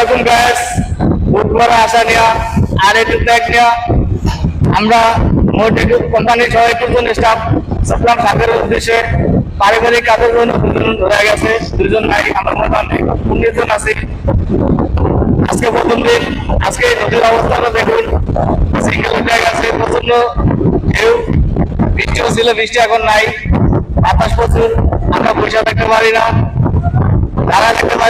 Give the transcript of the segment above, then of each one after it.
আলাইকুম গ্যাস বুধবার আসা নেওয়া আর একটু ব্যাগ নেওয়া আমরা মোট কোম্পানির সহ একটু স্টাফ সাপ্লাম সাথের উদ্দেশ্যে পারিবারিক কাজের জন্য দুজন হয়ে গেছে, দুজন নাই, আমার মতো অনেক উনিশজন আছে। আজকে প্রথম দিন, আজকে নদীর অবস্থাটা দেখুন। সিঙ্গেল ব্যাগ আছে প্রচণ্ড ঢেউ, বৃষ্টিও ছিল, বৃষ্টি এখন নাই। বাতাস প্রচুর, আমরা পয়সা থাকতে পারি না। তারা দেখতে পারি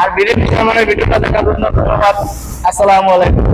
আর বিরিয়ানি মানে ভিডিওটা দেখার জন্য ধন্যবাদ। আসসালামু আলাইকুম।